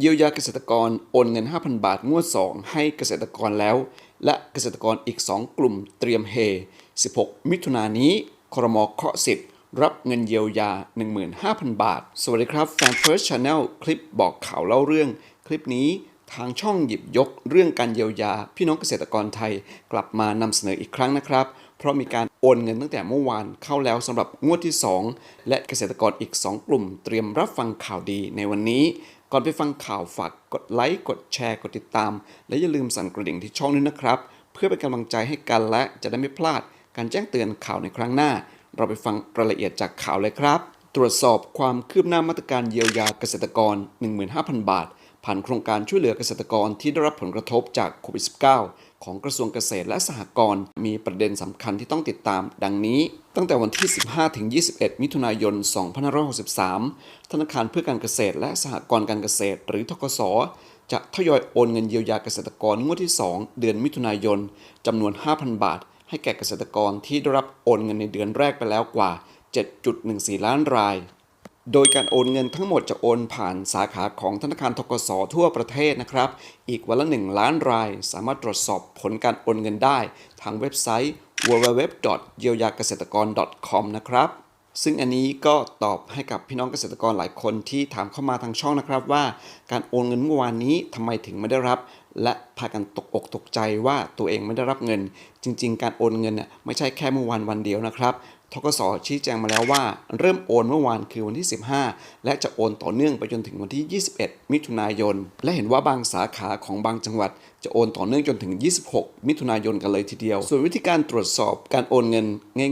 เยียวยาเกษตรกรโอนเงิน 5,000 บาทงวด 2 ให้เกษตรกรแล้ว และเกษตรกรอีก 2 กลุ่มเตรียมเฮ 16 มิถุนายนนี้ครมเคาะสิทธิ์รับเงินเยียวยา 15,000 บาท สวัสดีครับแฟน First Channel คลิปบอกข่าวเล่าเรื่อง คลิปนี้ทางช่องหยิบยกเรื่องการเยียวยา พี่น้องเกษตรกรไทยกลับมานำเสนออีกครั้งนะครับ เพราะมีการโอนเงินตั้งแต่เมื่อวานเข้าแล้วสำหรับงวดที่ 2 และเกษตรกรอีก 2 กลุ่ม เตรียมรับฟังข่าวดีในวันนี้ ก่อนไปฟังข่าวฝากกดไลค์ กดแชร์ กดติดตาม และอย่าลืมสั่นกระดิ่งที่ช่องนี้นะครับ เพื่อเป็นกำลังใจให้กันและจะได้ไม่พลาดการแจ้งเตือนข่าวในครั้งหน้า เราไปฟังรายละเอียดจากข่าวเลยครับ ตรวจสอบความคืบหน้ามาตรการเยียวยาเกษตรกร 15,000 บาท ผ่านโครงการช่วยเหลือเกษตรกรที่ได้รับผลกระทบจากโควิด -19 ของกระทรวงเกษตรและสหกรณ์มีประเด็นสำคัญที่ต้องติดตาม ดังนี้ ตั้งแต่วันที่ 15 ถึง 21 มิถุนายน 2563 ธนาคารเพื่อการเกษตรและสหกรณ์การเกษตร หรือทกสจะทยอยโอนเงินเยียวยาเกษตรกรงวดที่ 2 เดือนมิถุนายนจำนวน 5,000 บาท ให้แก่เกษตรกรที่ได้รับโอนเงินในเดือนแรกไปแล้วกว่า 7.14 ล้านราย โดยการโอนเงินทั้งหมดจะโอนผ่านสาขาของธนาคารทกสทั่วประเทศนะครับ อีกวันละ 1 ล้านราย สามารถตรวจสอบผลการโอนเงินได้ ทางเว็บไซต์ www. เยียวยาเกษตรกร .com นะครับ ซึ่งอันนี้ก็ตอบให้กับพี่น้องเกษตรกรหลายคนที่ถามเข้ามาทางช่องนะครับว่า การโอนเงินเมื่อวานนี้ทำไมถึงไม่ได้รับ และพากันตกอกตกใจว่าตัวเองไม่ได้รับเงิน จริง ๆ การโอนเงินน่ะไม่ใช่แค่เมื่อวานวันเดียวนะครับ ทกสชี้แจงมาแล้วว่า เริ่มโอนเมื่อวานคือวันที่ 15 และจะโอนต่อเนื่องไปจนถึงวันที่ 21 มิถุนายน และเห็นว่าบางสาขาของบางจังหวัด จะโอนต่อเนื่องจนถึง 26 มิถุนายนกันเลยทีเดียว ส่วนวิธีการตรวจสอบการโอนเงิน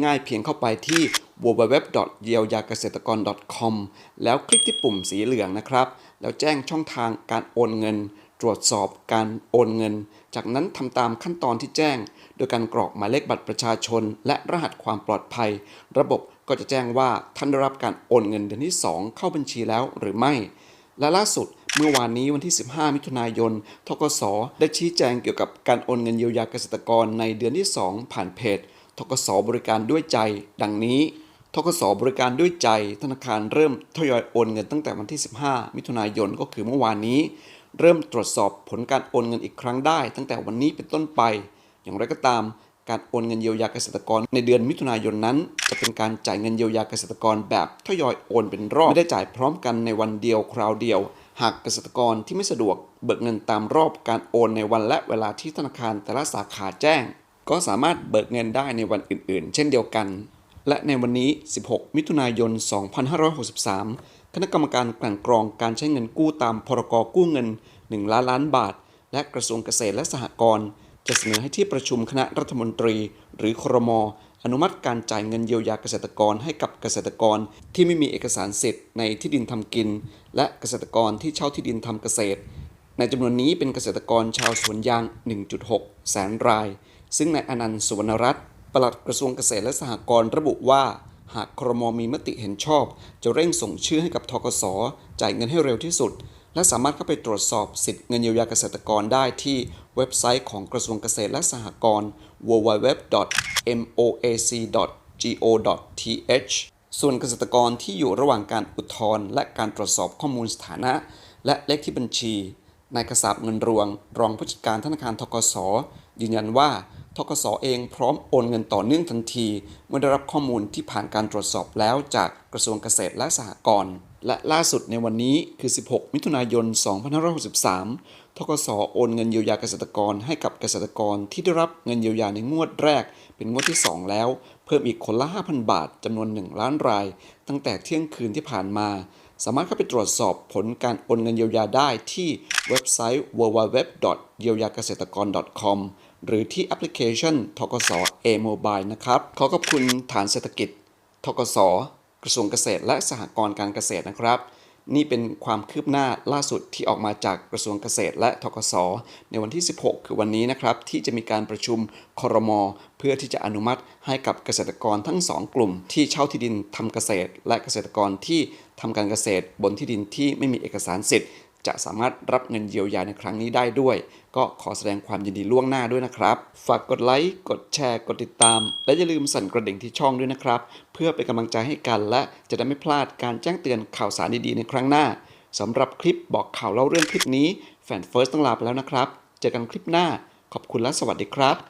ง่ายๆ เพียงเข้าไปที่ www. เยียวยาเกษตรกร .com แล้วคลิกที่ปุ่มสีเหลืองนะครับ แล้วแจ้งช่องทางการโอนเงิน ตรวจสอบการโอนเงิน จากนั้นทำตามขั้นตอนที่แจ้ง โดยการกรอกหมายเลขบัตรประชาชน และรหัสความปลอดภัย ระบบก็จะแจ้งว่าท่านได้รับการโอนเงินเดือนที่ 2 เข้าบัญชีแล้วหรือไม่ และล่าสุดเมื่อวานนี้วันที่ 15 มิถุนายน ทกส ได้ชี้แจงเกี่ยวกับการโอนเงินเยียวยาเกษตรกรในเดือนที่ 2 ผ่านเพจ ทกสบริการด้วยใจ ดังนี้ ทกสบริการด้วยใจ ธนาคารเริ่มทยอยโอนเงินตั้งแต่วันที่ 15 มิถุนายนก็คือเมื่อวานนี้ เริ่มตรวจสอบผลการโอนเงินอีกครั้งได้ ตั้งแต่วันนี้เป็นต้นไป อย่างไรก็ตาม การโอนเงินเยียวยาเกษตรกรในเดือนมิถุนายนนั้น จะเป็นการจ่ายเงินเยียวยาเกษตรกรแบบทยอยโอนเป็นรอบ ไม่ได้จ่ายพร้อมกันในวันเดียวคราวเดียว หากเกษตรกรที่ไม่สะดวก เบิกเงินตามรอบการโอนในวันและเวลาที่ธนาคารแต่ละสาขาแจ้ง ก็สามารถเบิกเงินได้ในวันอื่น ๆ เช่นเดียวกัน และในวันนี้ 16 มิถุนายน 2563 คณะกรรมการกลั่นกรองการใช้เงินกู้ตามพรกกู้เงิน 1 ล้านล้านบาท และกระทรวงเกษตรและสหกรณ์จะเสนอให้ที่ประชุมคณะรัฐมนตรี หรือครม อนุมัติการจ่ายเงินเยียวยาเกษตรกรให้กับเกษตรกรที่ไม่มีเอกสารสิทธิ์ในที่ดินทำกิน และเกษตรกรที่เช่าที่ดินทำเกษตร ในจำนวนนี้เป็นเกษตรกรชาวสวนยาง 1.6 แสนราย ซึ่งนายอนันต์สุวรรณรัตน์ปลัดกระทรวงเกษตรและสหกรณ์ระบุว่า หากครมมีมติเห็นชอบ จะเร่งส่งชื่อให้กับทกสจ่ายเงินให้เร็วที่สุด และสามารถเข้าไปตรวจสอบสิทธิเงินเยียวยาเกษตรกรได้ที่เว็บไซต์ของกระทรวงเกษตรและสหกรณ์ www.moac.go.th ส่วนเกษตรกรที่อยู่ระหว่างการอุทธรณ์และการตรวจสอบข้อมูลสถานะ และเลขที่บัญชีนายกษาบเงินรวง รองผู้จัดการธนาคารทกสยืนยันว่า กสเองพร้อมโอนเงินต่อเนื่องทันที เมื่อได้รับข้อมูลที่ผ่านการตรวจสอบแล้วจากกระทรวงเกษตรและสหกรณ์และล่าสุดในวันนี้คือ 16 มิถุนายน 2563 ทกสโอนเงินเยียวยาเกษตรกรให้กับเกษตรกรที่ได้รับเงินเยียวยาในงวดแรก เป็นงวดที่ 2 แล้ว เพิ่มอีกคนละ 5,000 บาทจำนวน 1 ล้านราย ตั้งแต่เที่ยงคืนที่ผ่านมา สามารถเข้าไปตรวจสอบผลการโอนเงินเยียวยาได้ที่เว็บไซต์ www. เยียวยาเกษตรกร .com หรือที่แอปพลิเคชันทกส A-Mobile นะครับ ขอขอบคุณฐานเศรษฐกิจ ทกส กระทรวงเกษตร และสหกรณ์การเกษตรนะครับ นี่เป็นความคืบหน้าล่าสุดที่ออกมาจากกระทรวงเกษตร และทกส ในวันที่ 16 คือวันนี้นะครับ ที่จะมีการประชุมคอรมอเพื่อที่จะอนุมัติให้กับเกษตรกรทั้ง 2 กลุ่ม ที่เช่าที่ดินทำเกษตร และเกษตรกรที่ทำการเกษตรบนที่ดินที่ไม่มีเอกสารสิทธิ์ จะสามารถรับเงินเยียวยาในครั้งนี้ได้ด้วย ก็ขอแสดงความยินดีล่วงหน้าด้วยนะครับ ฝากกดไลค์กดแชร์ กดติดตาม และอย่าลืมสั่นกระดิ่งที่ช่องด้วยนะครับ เพื่อเป็นกำลังใจให้กันและจะได้ไม่พลาดการแจ้งเตือนข่าวสารดีๆในครั้งหน้าสำหรับคลิปบอกข่าวเล่าเรื่องคลิปนี้แฟนเฟิร์สต้องลาไปแล้วนะครับ เจอกันคลิปหน้า ขอบคุณและสวัสดีครับ